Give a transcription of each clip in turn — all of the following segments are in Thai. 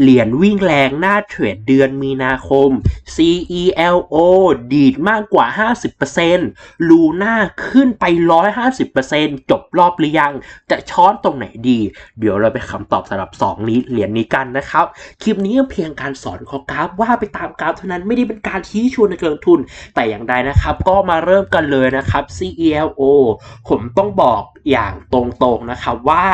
เหรียญวิ่งแรงหน้าเทรดเดือนมีนาคม CELO ดีดมากกว่า 50%ลูน่าขึ้นไป 150%จบรอบหรือยัง จะช้อนตรงไหนดี เดี๋ยวเราไปคำตอบสำหรับ 2 นี้เหรียญนี้กันนะครับ คลิปนี้เพียงการสอนข้อกราฟว่าไปตามกราฟเท่านั้นไม่ได้เป็นการชี้ชวนในการลงทุน แต่อย่างใดนะครับ ก็มาเริ่มกันเลยนะครับ CELO ผมต้องบอกอย่างตรงๆนะครับว่า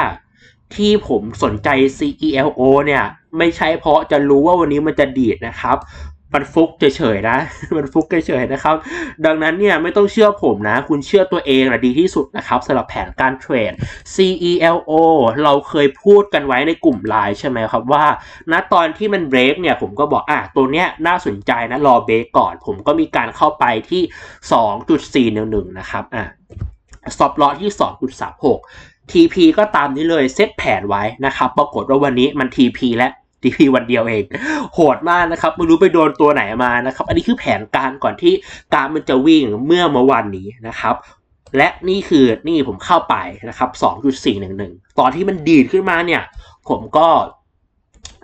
ที่ผมสนใจ CELO เนี่ย ไม่ใช่เพราะจะรู้ว่าวันนี้มันจะดีดนะครับมันฟุกเฉยๆนะ มันฟุกเฉยๆนะครับ ดังนั้นเนี่ยไม่ต้องเชื่อผมนะ คุณเชื่อตัวเองนะดีที่สุดนะครับสำหรับแผนการเทรด CELO เราเคยพูดกันไว้ในกลุ่มไลน์ใช่ไหมครับว่า ณตอนที่มันเบรกเนี่ยผมก็บอกอะตัวเนี้ยน่าสนใจนะรอเบรกก่อน ผมก็มีการเข้าไปที่ 2.411 นะครับอะ stop loss ที่ 2.36 TP ก็ตามนี้เลยเซตแผนไว้นะครับ ปรากฏว่าวันนี้มัน TP และ ทีพีวันเดียวเอง โหดมากนะครับไม่รู้ไปโดนตัวไหนมานะครับ อันนี้คือแผนการก่อนที่การมันจะวิ่งเมื่อเมื่อวันนี้นะครับและนี่คือนี่ผมเข้าไปนะครับ 2.411 ตอนที่มันดีดขึ้นมาเนี่ย ผมก็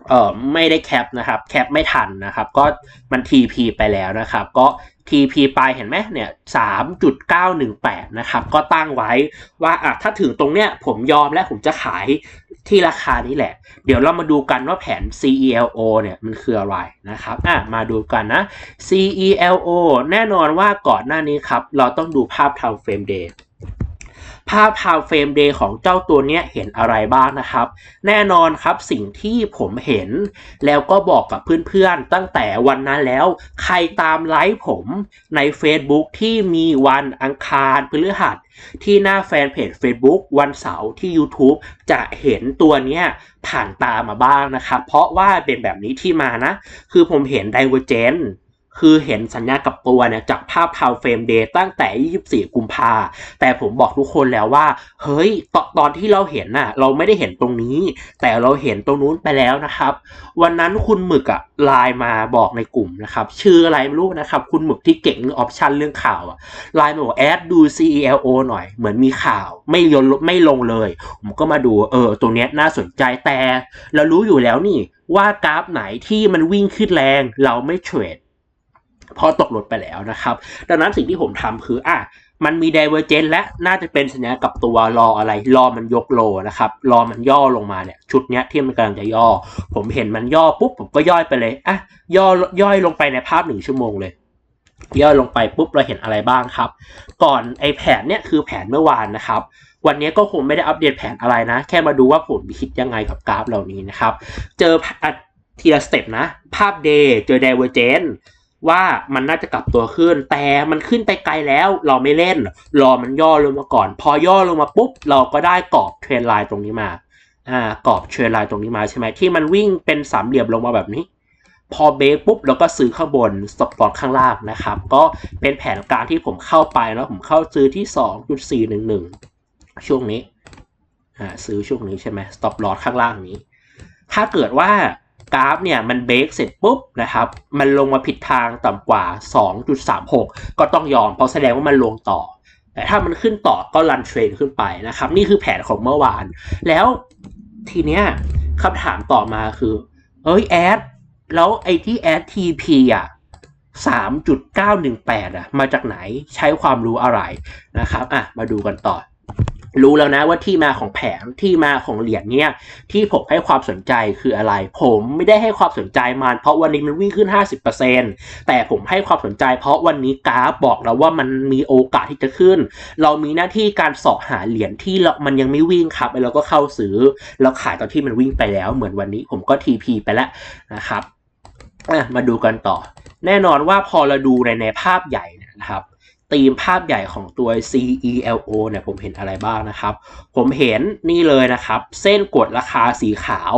เอ่อไม่ได้แคปนะครับ แคปไม่ทันนะครับ ก็มัน TP ไปแล้วนะครับ ก็ TP ไปเห็นไหมเนี่ย3.918นะครับก็ตั้งไว้ว่าอะถ้าถึงตรงเนี้ยผมยอมและผมจะขายที่ราคานี้แหละ เดี๋ยวเรามาดูกันว่าแผน CELO เนี่ยมันคืออะไรนะครับอะมาดูกันนะ CELO แน่นอนว่าก่อนหน้านี้ครับ เราต้องดูภาพ time frame day ภาพ time frame day ของเจ้าตัวเนี้ยเห็นอะไรบ้างนะครับ แน่นอนครับสิ่งที่ผมเห็น แล้วก็บอกกับเพื่อนๆ ตั้งแต่วันนั้นแล้ว ใครตามไลฟ์ผมใน Facebook ที่มีวันอังคารพฤหัส ที่หน้าแฟนเพจ Facebook วันเสาร์ที่ YouTube จะเห็นตัวเนี้ยผ่านตามาบ้างนะครับ เพราะว่าเป็นแบบนี้ที่มานะ คือผมเห็น Divergent คือเห็นสัญญากับตัวเนี่ยจากภาพ Time Frame Day ตั้งแต่ 24 กุมภาแต่ผมบอกทุกคนแล้วว่า เฮ้ยตตอนที่เราเห็นน่ะ เราไม่ได้เห็นตรงนี้ แต่เราเห็นตรงนู้นไปแล้วนะครับ วันนั้นคุณหมึกอะไลน์มาบอกในกลุ่มนะครับ ชื่ออะไรไม่รู้นะครับ คุณหมึกที่เก่งเรื่องออปชันเรื่องข่าวอะไลน์มาบอกแอดดู CELO หน่อย เหมือนมีข่าว ไม่ยนไม่ลงเลย ผมก็มาดูเออตรงเนี้ยน่าสนใจแต่ เรารู้อยู่แล้วนี่ว่ากราฟไหนที่มันวิ่งขึ้นแรงเราไม่เทรด เพราะตกหลดไปแล้วนะครับ ดังนั้นสิ่งที่ผมทำคืออะมันมี divergent และน่าจะเป็นสัญญากับตัวรออะไรรอมันยกโลนะครับรอมันย่อลงมาเนี่ยชุดเนี้ยที่มันกำลังจะย่อ ผมเห็นมันย่อปุ๊บผมก็ย่อยไปเลยอะย่อย่อยลงไปในภาพหนึ่งชั่วโมงเลยย่อยลงไปปุ๊บเราเห็นอะไรบ้างครับ ก่อนไอแผนเนี่ยคือแผนเมื่อวานนะครับ วันนี้ก็คงไม่ได้อัปเดตแผนอะไรนะ แค่มาดูว่าผมคิดยังไงกับกราฟเหล่านี้นะครับ เจอทีละสเต็ปนะ ภาพ day เจอ divergent ว่ามันน่าจะกลับตัวขึ้น แต่มันขึ้นไปไกลแล้วเราไม่เล่น รอมันย่อลงมาก่อน พอย่อลงมาปุ๊บ เราก็ได้กรอบเทรนไลน์ตรงนี้มาอ่ากรอบเทรนไลน์ตรงนี้มาใช่ไหมที่มันวิ่งเป็นสามเหลี่ยมลงมาแบบนี้ พอเบรกปุ๊บเราก็ซื้อข้างบนสต็อปลอข้างล่างนะครับ ก็เป็นแผนการที่ผมเข้าไปแล้วผมเข้าซื้อที่ 2.411 ช่วงนี้อ่าซื้อช่วงนี้ใช่ไหมสต็อปลอข้างล่างนี้ ถ้าเกิดว่า กราฟเนี่ยมันเบรกเสร็จปุ๊บนะครับ มันลงมาผิดทางต่ำกว่า 2.36 ก็ต้องยอมเพราะแสดงว่ามันลงต่อ แต่ถ้ามันขึ้นต่อก็รันเทรนขึ้นไปนะครับ นี่คือแผนของเมื่อวาน แล้วทีเนี้ยคำถามต่อมาคือ เอ้ยแอด แล้วไอ้ที่แอด TP อะ3.918 อะ มาจากไหนใช้ความรู้อะไรนะครับ อะ มาดูกันต่อ รู้แล้วนะว่าที่มาของแผงที่มาของเหรียญเนี่ยที่ผมให้ความสนใจคืออะไร ผมไม่ได้ให้ความสนใจมันเพราะวันนี้มันวิ่งขึ้น 50%แต่ผมให้ความสนใจ เพราะวันนี้กราฟบอกเราว่ามันมีโอกาสที่จะขึ้น เรามีหน้าที่การสาะหาเหรียญที่เรามันยังไม่วิ่งครับแล้วก็เข้าซื้อแล้วขายตอนที่มันวิ่งไปแล้ว เหมือนวันนี้ผมก็ TP ไปแล้วนะครับมาดูกันต่อ แน่นอนว่าพอเราดูในในภาพใหญ่นะครับ ธีมภาพใหญ่ของตัว CELO เนี่ยผมเห็นอะไรบ้างนะครับ ผมเห็นนี่เลยนะครับ เส้นกดราคาสีขาว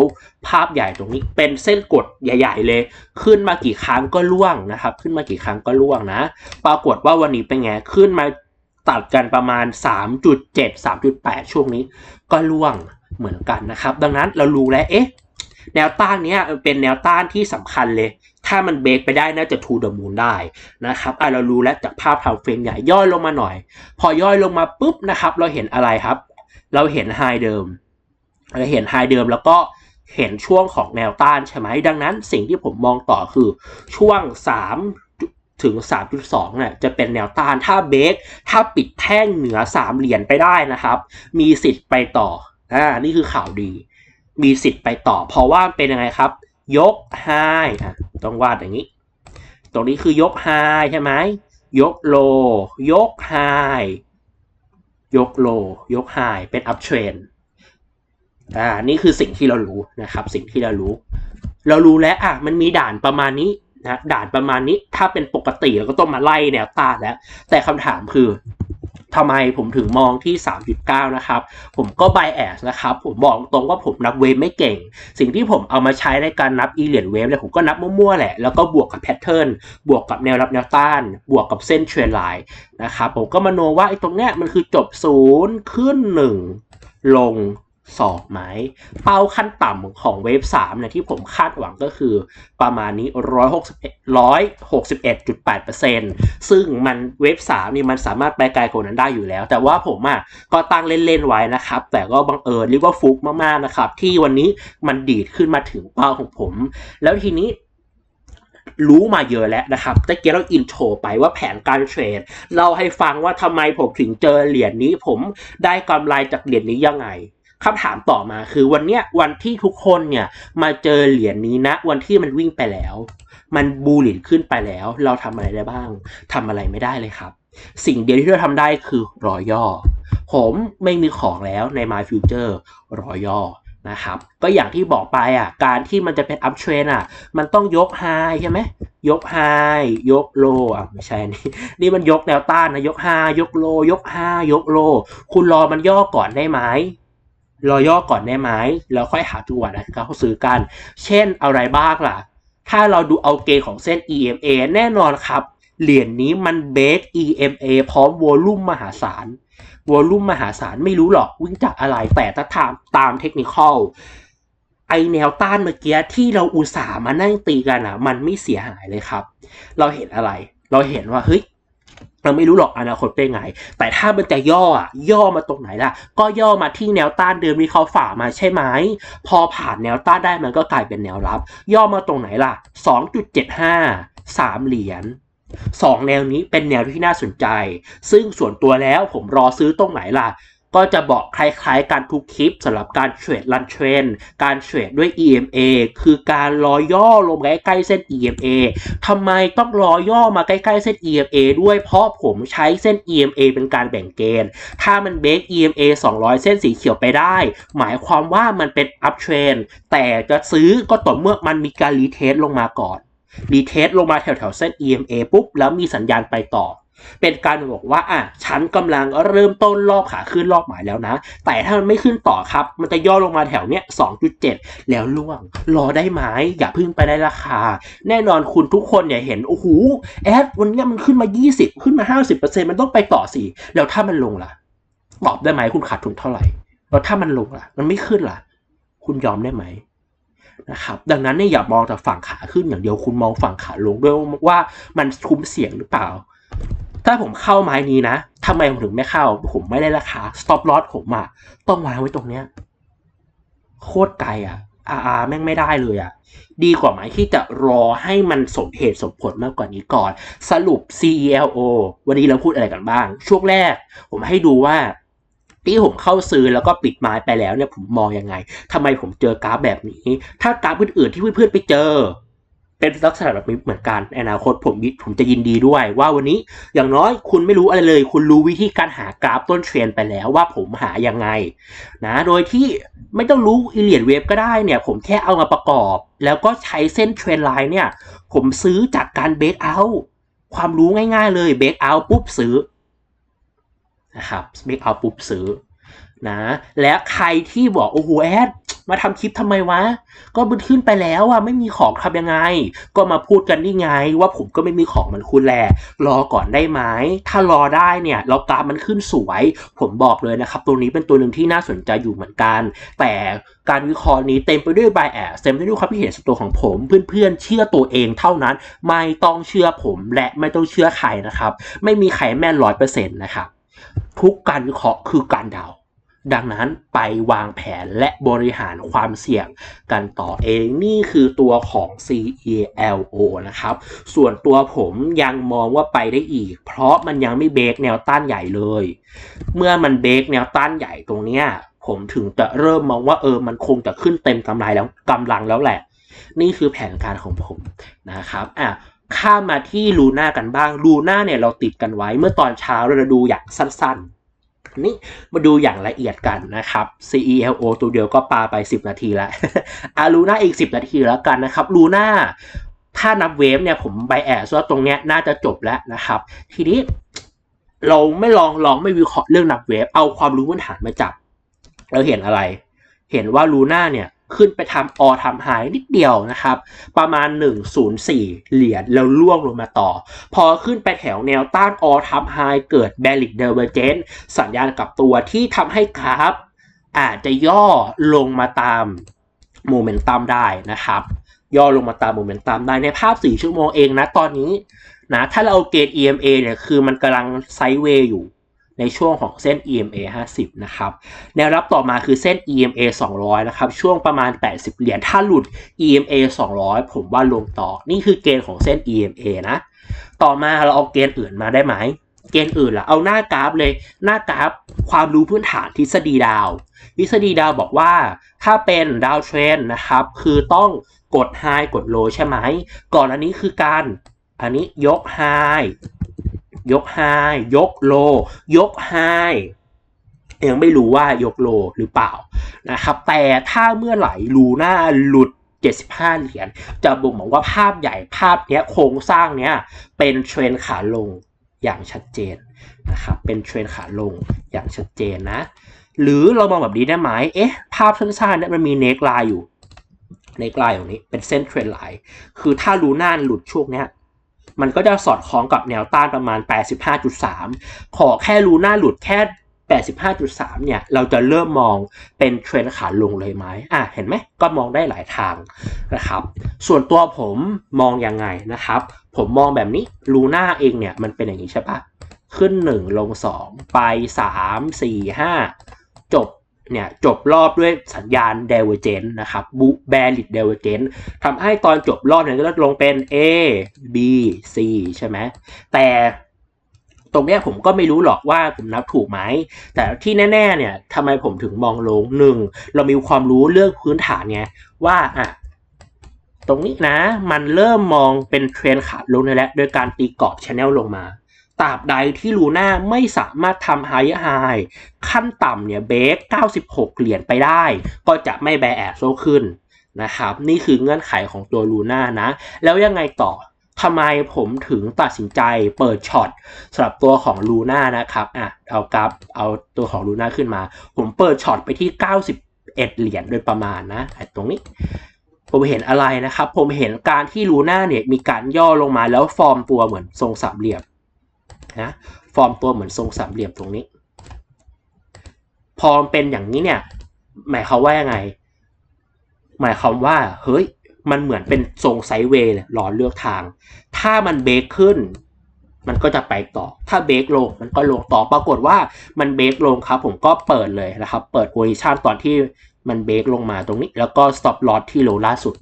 ภาพใหญ่ตรงนี้เป็นเส้นกดใหญ่ ๆ เลย ขึ้นมากี่ครั้งก็ล่วงนะครับ ขึ้นมากี่ครั้งก็ล่วงนะ ปรากฏว่าวันนี้เป็นไงขึ้นมาตัดกันประมาณ 3.7 3.8 ช่วงนี้ก็ล่วงเหมือนกันนะครับ ดังนั้นเรารู้แล้วเอ๊ะแนวต้านนี้เป็นแนวต้านที่สำคัญเลย ถ้ามันเบรกไปได้น่าจะทูเดอะมูนได้นะครับอะเรารู้แล้วจากภาพทาวเฟรมใหญ่ย่อยลงมาหน่อย พอย่อยลงมาปุ๊บนะครับ เราเห็นอะไรครับ เราเห็นไฮเดิมเราเห็นไฮเดิมแล้วก็เห็นช่วงของแนวต้านใช่ไหมดังนั้นสิ่งที่ผมมองต่อคือช่วง 3 ถึง 3.2เนี่ยจะเป็นแนวต้านถ้าเบรกถ้าปิดแท่งเหนือ3เหรียญไปได้นะครับ มีสิทธิ์ไปต่ออ่านี่คือข่าวดี มีสิทธิ์ไปต่อ เพราะว่าเป็นยังไงครับ ยกไฮอะต้องวาดอย่างนี้ ตรงนี้คือยกไฮใช่ไหมยกโล ยกไฮยกโล ยกไฮเป็นอัพเทรนอ่านี่คือสิ่งที่เรารู้นะครับ สิ่งที่เรารู้ เรารู้แล้วอะมันมีด่านประมาณนี้นะด่านประมาณนี้ถ้าเป็นปกติเราก็ต้องมาไล่แนวต้านแล้ว แต่คำถามคือ ทำไมผมถึงมองที่ 3.9 นะครับ ผมก็ bias นะครับ ผมบอกตรงว่าผมนับเวฟไม่เก่ง สิ่งที่ผมเอามาใช้ในการนับอีเลียนเวฟเนี่ยผมก็นับมั่วๆแหละ แล้วก็บวกกับแพทเทิร์น บวกกับแนวรับแนวต้าน บวกกับเส้นเทรนไลน์นะครับ ผมก็มาโนว่าไอ้ตรงเนี้ยมันคือจบศูนย์ขึ้นหนึ่งลง สองไหม เป้าขั้นต่ำของเวฟสามเนี่ยที่ผมคาดหวังก็คือประมาณนี้ร้อยหกสิบเอ็ดร้อยหกสิบเอ็ดจุดแปดเปอร์เซ็นซึ่งมันเวฟสามนี่มันสามารถไปไกลกว่านั้นได้อยู่แล้ว แต่ว่าผมอะก็ตั้งเล่น ๆ ไว้นะครับ แต่ก็บังเอิญเรียกว่าฟุกมาก ๆ นะครับ ที่วันนี้มันดีดขึ้นมาถึงเป้าของผม แล้วทีนี้รู้มาเยอะแล้วนะครับตะเกียเราอินโทรไปว่าแผนการเทรดเล่าให้ฟังว่าทำไมผมถึงเจอเหรียญนี้ผมได้กำไรจากเหรียญนี้ยังไง คำถามต่อมาคือวันเนี้ยวันที่ทุกคนเนี่ยมาเจอเหรียญนี้นะ วันที่มันวิ่งไปแล้ว มันบูลินขึ้นไปแล้ว เราทำอะไรได้บ้างทำอะไรไม่ได้เลยครับ สิ่งเดียวที่เราทำได้คือรอย่อ ผมไม่มีของแล้วใน My Future รอย่อนะครับก็อย่างที่บอกไปอะการที่มันจะเป็นอัพเทรนอะมันต้องยกไฮใช่ไหมยกไฮยกโลอะไม่ใช่นี่นี่มันยกแนวต้านนะยกไฮยกโลยกไฮยกโล คุณรอมันย่อก่อนได้ไหม รอย่อก่อนได้ไหมแล้วค่อยหาจังหวะนะเขาซื้อกัน เช่นอะไรบ้างล่ะ ถ้าเราดูเอาเกณฑ์ของเส้น EMA แน่นอนครับ เหรียญนนี้มันเบส EMA พร้อมวอลุ่มมหาศาลวอลุ่มมหาศาลไม่รู้หรอกวิ่งจากอะไรแต่ถ้าตามตามเทคนิคอลไอแนวต้านเมื่อกี้ที่เราอุตส่าห์มานั่งตีกันอะ มันไม่เสียหายเลยครับ เราเห็นอะไร เราเห็นว่าเฮ้ย เราไม่รู้หรอกอนาคตเป็นไง แต่ถ้ามันจะย่ออะย่อมาตรงไหนล่ะ ก็ย่อมาที่แนวต้านเดิมที่เขาฝ่ามาใช่ไหม พอผ่านแนวต้านได้มันก็กลายเป็นแนวรับ ย่อมาตรงไหนล่ะ 2.75 3 เหรียญสองแนวนี้เป็นแนวที่น่าสนใจ ซึ่งส่วนตัวแล้วผมรอซื้อตรงไหนล่ะ ก็จะบอกคล้ายๆการทุกคลิปสำหรับการเทรดลันเทรนการเทรดด้วย EMA คือการรอย่อลงใกล้ๆเส้น EMA ทำไมต้องรอย่อมาใกล้ๆเส้น EMA ด้วยเพราะผมใช้เส้น EMA เป็นการแบ่งเกณฑ์ ถ้ามันเบรก EMA 200 เส้นสีเขียวไปได้ หมายความว่ามันเป็น up trend แต่จะซื้อก็ต่อเมื่อมันมีการรีเทสลงมาก่อนรีเทสลงมาแถวๆเส้น EMA ปุ๊บแล้วมีสัญญาณไปต่อ เป็นการบอกว่าอะฉันกำลังเริ่มต้นรอบขาขึ้นรอบหมายแล้วนะ แต่ถ้ามันไม่ขึ้นต่อครับ มันจะย่อลงมาแถวเนี้ย2.7 แล้วล่วง รอได้ไหมอย่าพึ่งไปได้ราคา แน่นอนคุณทุกคนเนี่ยเห็น โอ้โห แอดวันนี้มันขึ้นมา 20 ขึ้นมา 50%มันต้องไปต่อสิแล้วถ้ามันลงล่ะ ตอบได้ไหมคุณขาดทุนเท่าไหร่ แล้วถ้ามันลงล่ะ มันไม่ขึ้นล่ะ คุณยอมได้ไหมนะครับดังนั้นเนี่ยอย่ามองแต่ฝั่งขาขึ้นอย่างเดียวคุณมองฝั่งขาลงด้วยว่ามันคุ้มเสี่ยงหรือเปล่า ถ้าผมเข้าไม้นี้นะทำไมผมถึงไม่เข้า ผมไม่ได้ราคา stop loss ผมอะต้องวางไว้ตรงเนี้ย โคตรไกลอะอาอาแม่งไม่ได้เลยอะดีกว่าไหมที่จะรอให้มันสมเหตุสมผลมากกว่านี้ก่อน สรุป CELO วันนี้เราพูดอะไรกันบ้าง ช่วงแรก ผมให้ดูว่าที่ผมเข้าซื้อแล้วก็ปิดไม้ไปแล้วเนี่ยผมมองยังไงทำไมผมเจอกราฟแบบนี้ ถ้ากราฟอื่นๆที่เพื่อนๆไปเจอ เป็นลักษณะแบบนี้เหมือนกันในอนาคตผมผมจะยินดีด้วยว่าวันนี้อย่างน้อยคุณไม่รู้อะไรเลย คุณรู้วิธีการหากราฟต้นเทรนไปแล้วว่าผมหายังไงนะโดยที่ไม่ต้องรู้อีเลียดเวฟก็ได้เนี่ย ผมแค่เอามาประกอบ แล้วก็ใช้เส้นเทรนไลน์เนี่ย ผมซื้อจากการเบรกเอาความรู้ง่ายๆเลยเบรกเอาปุ๊บซื้อนะครับเบรกเอาปุ๊บซื้อนะและใครที่บอกโอ้โหแอด มาทำคลิปทำไมวะ ก็มันขึ้นไปแล้วอะไม่มีของทำยังไง ก็มาพูดกันนี่ไง ว่าผมก็ไม่มีของเหมันคุณแหละรอก่อนได้ไหมถ้ารอได้เนี่ยเรากราฟมันขึ้นสวย ผมบอกเลยนะครับ ตัวนี้เป็นตัวหนึ่งที่น่าสนใจอยู่เหมือนกัน แต่การวิเคราะห์นี้เต็มไปด้วย bias เต็มไปด้วยความคิดเห็นส่วนตัวของผม เพื่อนๆ เชื่อตัวเองเท่านั้น ไม่ต้องเชื่อผมและไม่ต้องเชื่อใครนะครับ ไม่มีใครแม่นร้อยเปอร์เซ็นต์นะครับ ทุกการวิเคราะห์คือการเดา ดังนั้นไปวางแผนและบริหารความเสี่ยงกันต่อเองนี่คือตัวของ CELO นะครับ ส่วนตัวผมยังมองว่าไปได้อีก เพราะมันยังไม่เบรกแนวต้านใหญ่เลย เมื่อมันเบรกแนวต้านใหญ่ตรงเนี้ยผมถึงจะเริ่มมองว่าเออมันคงจะขึ้นเต็มกำไรแล้วกำลังแล้วแหละ นี่คือแผนการของผมนะครับอะข้ามมาที่ลูน่ากันบ้างลูน่าเนี่ยเราติดกันไว้เมื่อตอนเช้าเราดูอย่างสั้นๆ นี่มาดูอย่างละเอียดกันนะครับ CELO ตัวเดียวก็ปาไป 10 นาทีแล้วอาลูน่าอีก 10 นาทีแล้วกันนะครับลูน่าถ้านับเวฟเนี่ยผมไปแอบว่าตรงเนี้ยน่าจะจบแล้วนะครับ ทีนี้เราไม่ลองลองไม่วิเคราะห์เรื่องนับเวฟเอาความรู้พื้นฐานมาจับ เราเห็นอะไร เห็นว่าลูน่าเนี่ย ขึ้นไปทำออทำหายนิดเดียวนะครับ ประมาณ 104 เหรียญแล้วล่วงลงมาต่อ พอขึ้นไปแถวแนวต้านออทำไฮเกิดแบลิกเดเวอร์เจนสัญญาณกับตัวที่ทำให้กราฟอาจจะย่อลงมาตามโมเมนตัมได้นะครับ ย่อลงมาตามโมเมนตัมได้ในภาพ 4 ชั่วโมงเองนะตอนนี้นะถ้าเราเอาเกณฑ์ EMA เนี่ยคือมันกำลังไซด์เวย์อยู่ ในช่วงของเส้น EMA 50 นะครับแนวรับต่อมาคือเส้น EMA 200 นะครับ ช่วงประมาณ 80 เหรียญ ถ้าหลุด EMA 200 ผมว่าลงต่อ นี่คือเกณฑ์ของเส้น EMA นะ ต่อมาเราเอาเกณฑ์อื่นมาได้ไหม เกณฑ์อื่นล่ะเอาหน้ากราฟเลย หน้ากราฟความรู้พื้นฐานทฤษฎีดาว ทฤษฎีดาวบอกว่า ถ้าเป็นดาวเทรนนะครับ คือต้องกดไฮกดโลใช่ไหม ก่อนอันนี้คือการ อันนี้ยกไฮ ยกไฮยกโล ยกไฮยังไม่รู้ว่ายกโลหรือเปล่านะครับ แต่ถ้าเมื่อไหร่ลูน่าหลุด 75 เหรียญจะบ่งบอกว่าภาพใหญ่ภาพเนี้ยโครงสร้างเนี้ยเป็นเทรนขาลงอย่างชัดเจนนะครับเป็นเทรนขาลงอย่างชัดเจนนะ หรือเรามองแบบนี้ได้ไหมเอ๊ะ ภาพสั้นๆเนี่ยมันมีเนกไลน์อยู่เนกไลน์ตรงนี้เป็นเส้นเทรนไลน์คือถ้าลูน่าหลุดช่วงเนี้ย มันก็จะสอดคล้องกับแนวต้านประมาณ 85.3 ขอแค่ลูน่าหลุดแค่ 85.3 เนี่ย เราจะเริ่มมองเป็นเทรนขาลงเลยไหมอะ เห็นไหม ก็มองได้หลายทางนะครับ ส่วนตัวผมมองยังไงนะครับ ผมมองแบบนี้ ลูน่าเองเนี่ย มันเป็นอย่างนี้ใช่ปะขึ้น 1 ลง 2 ไป 3 4 5 จบ เนี่ยจบรอบด้วยสัญญาณ divergent นะครับบุ bearish divergent ทำให้ตอนจบรอบเนี่ยก็ลงเป็น A B C ใช่ไหมแต่ตรงเนี้ยผมก็ไม่รู้หรอกว่าผมนับถูกไหม แต่ที่แน่ ๆ เนี่ยทำไมผมถึงมองลงหนึ่งเรามีความรู้เรื่องพื้นฐานไงว่าอะตรงนี้นะมันเริ่มมองเป็นเทรนขาลงแหละโดยการตีกรอบชแนลลงมา ตราบใดที่ลูน่าไม่สามารถทำไฮไฮขั้นต่ำเนี่ยเบรก96 เหรียญไปได้ ก็จะไม่แบแอดโซขึ้นนะครับ นี่คือเงื่อนไขของตัวลูน่านะ แล้วยังไงต่อทำไมผมถึงตัดสินใจเปิดช็อตสำหรับตัวของลูน่านะครับอะเอากราฟเอาตัวของลูน่าขึ้นมา ผมเปิดช็อตไปที่ 91 เหรียญโดยประมาณนะตรงนี้ผมเห็นอะไรนะครับ ผมเห็นการที่ลูน่าเนี่ยมีการย่อลงมาแล้วฟอร์มตัวเหมือนทรงสามเหลี่ยม นะฟอร์มตัวเหมือนทรงสามเหลี่ยมตรงนี้ พอเป็นอย่างนี้เนี่ย หมายความว่ายังไง หมายความว่า เฮ้ย มันเหมือนเป็นทรงไซเวย์รอเลือกทาง ถ้ามันเบรกขึ้น มันก็จะไปต่อ ถ้าเบรกลง มันก็ลงต่อ ปรากฏว่ามันเบรกลงครับ ผมก็เปิดเลยนะครับ เปิดโพซิชันตอนที่มันเบรกลงมาตรงนี้ แล้วก็ stop loss ที่โลล่าสุด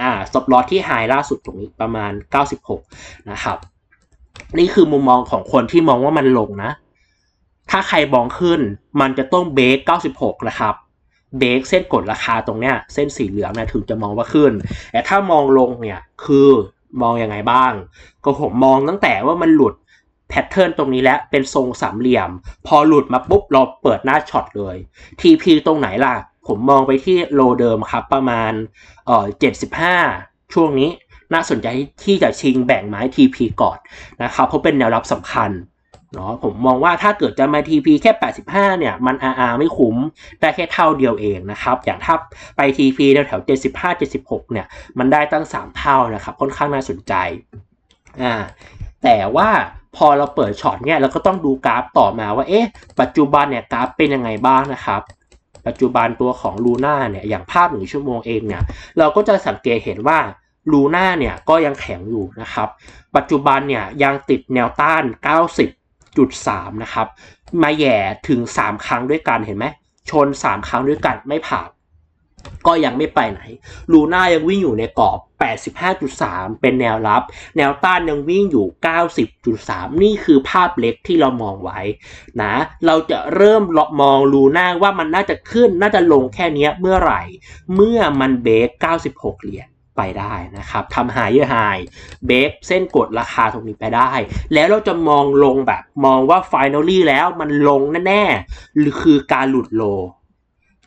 อ่า stop loss ที่ไฮล่าสุดตรงนี้ประมาณ 96 นะครับ นี่คือมุมมองของคนที่มองว่ามันลงนะ ถ้าใครมองขึ้นมันจะต้องเบรก96 นะครับ เบรกเส้นกดราคาตรงเนี้ย เส้นสีเหลืองเนี่ยถึงจะมองว่าขึ้น แต่ถ้ามองลงเนี่ยคือมองยังไงบ้าง ก็ผมมองตั้งแต่ว่ามันหลุดแพทเทิร์นตรงนี้แล้วเป็นทรงสามเหลี่ยม พอหลุดมาปุ๊บเราเปิดหน้าช็อตเลย TP ตรงไหนล่ะ ผมมองไปที่โลเดิมครับประมาณเอ่อ75 ช่วงนี้ น่าสนใจที่จะชิงแบ่งไม้ TP ก่อนนะครับเพราะเป็นแนวรับสำคัญเนาะผมมองว่าถ้าเกิดจะมา TP แค่ 85 เนี่ย มัน RR ไม่คุ้มได้แค่เท่าเดียวเองนะครับ อย่างถ้าไป TP แถวๆ75 76 เนี่ย มันได้ตั้ง 3 เท่านะครับ ค่อนข้างน่าสนใจอ่าแต่ว่าพอเราเปิดช็อตเนี่ยเราก็ต้องดูกราฟต่อมาว่าเอ๊ะปัจจุบันเนี่ยกราฟเป็นยังไงบ้างนะครับปัจจุบันตัวของลูน่าเนี่ยอย่างภาพหนึ่งชั่วโมงเองเนี่ยเราก็จะสังเกตเห็นว่า ลูน่าเนี่ยก็ยังแข็งอยู่นะครับ ปัจจุบันเนี่ยยังติดแนวต้าน 90.3 นะครับ มาแย่ถึง 3 ครั้งด้วยกันเห็นไหม ชน 3 ครั้งด้วยกันไม่ผ่าน ก็ยังไม่ไปไหน ลูน่ายังวิ่งอยู่ในกรอบ 85.3 เป็นแนวรับ แนวต้านยังวิ่งอยู่ 90.3 นี่คือภาพเล็กที่เรามองไว้นะ เราจะเริ่มมองลูน่าว่ามันน่าจะขึ้น น่าจะลงแค่นี้เมื่อไหร่ เมื่อมันเบรก96 เหรียญ ไปได้นะครับทำหายเยอะหายเบรกเส้นกดราคาตรงนี้ไปได้ แล้วเราจะมองลงแบบมองว่า finally แล้วมันลงแน่ๆหรือคือการหลุดโล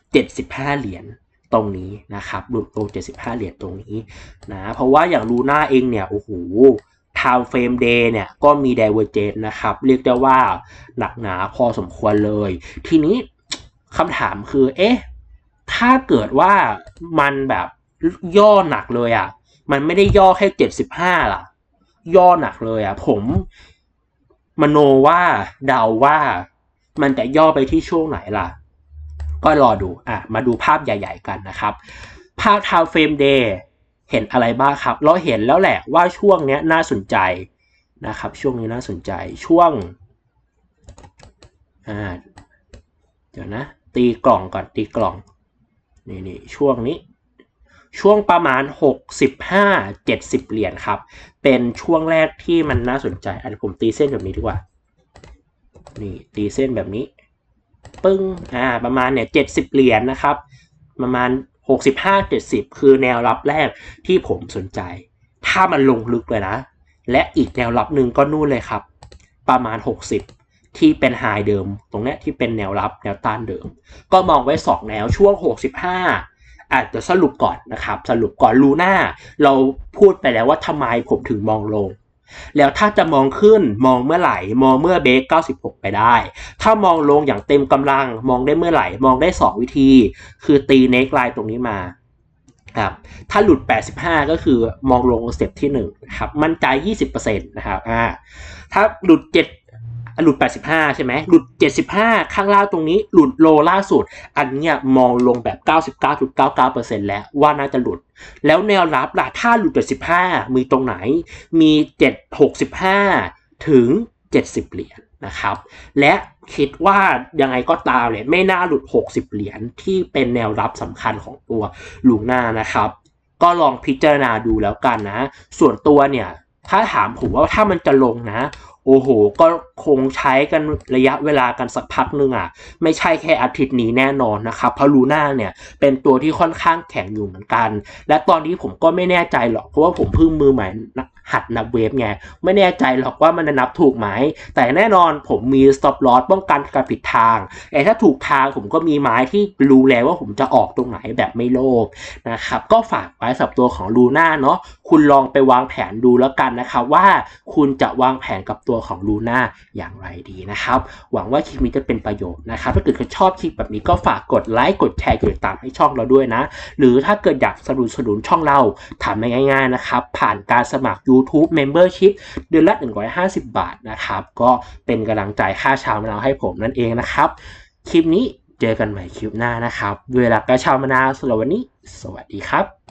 75 เหรียญตรงนี้นะครับหลุดโล 75 เหรียญตรงนี้นะเพราะว่าอย่างลูน่าเองเนี่ยโอ้โห time frame day เนี่ยก็มี divergence นะครับ เรียกได้ว่าหนักหนาพอสมควรเลย ทีนี้คำถามคือเอ๊ะถ้าเกิดว่ามันแบบ ย่อหนักเลยอะ มันไม่ได้ย่อแค่75ล่ะ ย่อหนักเลยอะ ผมมโนว่าเดาว่ามันจะย่อไปที่ช่วงไหนล่ะ ก็รอดูอะมาดูภาพใหญ่ ๆ กันนะครับ ภาพ time frame day เห็นอะไรบ้างครับ เราเห็นแล้วแหละว่าช่วงนี้น่าสนใจนะครับ ช่วงนี้น่าสนใจช่วงอ่าเดี๋ยวนะ ตีกล่องก่อนตีกล่องนี่นี่ช่วงนี้ ช่วงประมาณ 65 70 เหรียญครับ เป็นช่วงแรกที่มันน่าสนใจอันผมตีเส้นแบบนี้ดีกว่า นี่ตีเส้นแบบนี้ ปึ้ง อ่า ประมาณเนี่ย 70 เหรียญนะครับ ประมาณ 65 70 คือแนวรับแรกที่ผมสนใจ ถ้ามันลงลึกเลยนะ และอีกแนวรับหนึ่งก็นู่นเลยครับ ประมาณ 60ที่เป็นไฮเดิม ตรงเนี้ยที่เป็นแนวรับแนวต้านเดิม ก็มองไว้ 2 แนวช่วง 65 อาจจะสรุปก่อนนะครับ สรุปก่อนลูน่าเราพูดไปแล้วว่าทำไมผมถึงมองลง แล้วถ้าจะมองขึ้นมองเมื่อไหร่ มองเมื่อเบรก96 ไปได้ ถ้ามองลงอย่างเต็มกำลัง มองได้เมื่อไหร่ มองได้ 2 วิธี คือตีเน็กไลน์ตรงนี้มาครับถ้าหลุด 85 ก็คือมองลงสเต็ปที่1นะครับ มั่นใจ 20%นะครับอ่าถ้าหลุด 7 หลุด 85 ใช่ไหมหลุด 75 ข้างล่างตรงนี้หลุดโลล่าสุด อันเนี้ยมองลงแบบ 99.99%แล้วว่าน่าจะหลุด แล้วแนวรับล่ะถ้าหลุด 75 มีตรงไหน มี 765 ถึง 70 เหรียญนะครับ และคิดว่ายังไงก็ตามเนี่ยไม่น่าหลุด 60 เหรียญที่เป็นแนวรับสำคัญของตัวลูน่านะครับ ก็ลองพิจารณาดูแล้วกันนะ ส่วนตัวเนี่ยถ้าถามผมว่าถ้ามันจะลงนะ โอ้โห ก็คงใช้กันระยะเวลากันสักพักหนึ่งอะ ไม่ใช่แค่อาทิตย์นี้แน่นอนนะครับ เพราะลูน่าเนี่ย เป็นตัวที่ค่อนข้างแข็งอยู่เหมือนกัน และตอนนี้ผมก็ไม่แน่ใจหรอก เพราะว่าผมเพิ่งมือใหม่หัดนับเวฟไง ไม่แน่ใจหรอกว่ามันจะนับถูกไหม แต่แน่นอนผมมี stop loss ป้องกันการผิดทางแต่ถ้าถูกทางผมก็มีไม้ที่รู้แล้วว่าผมจะออกตรงไหนแบบไม่โลภนะครับ ก็ฝากไว้สำหรับตัวของลูน่าเนาะคุณลองไปวางแผนดูแล้วกันนะครับว่าคุณจะวางแผนกับตัวของลูน่าอย่างไรดีนะครับ หวังว่าคลิปนี้จะเป็นประโยชน์นะครับ ถ้าเกิดคุณชอบคลิปแบบนี้ก็ฝากกดไลค์กดแชร์กดติดตามให้ช่องเราด้วยนะ หรือถ้าเกิดอยากสนับสนุนช่องเราทำง่ายๆนะครับ ผ่านการสมัคร YouTube Membership เดือนละ 150 บาทนะครับ ก็เป็นกำลังใจค่าชาวมะนาวให้ผมนั่นเองนะครับ คลิปนี้เจอกันใหม่คลิปหน้านะครับ เวลากระชาวมะนาวสำหรับวันนี้ สวัสดีครับ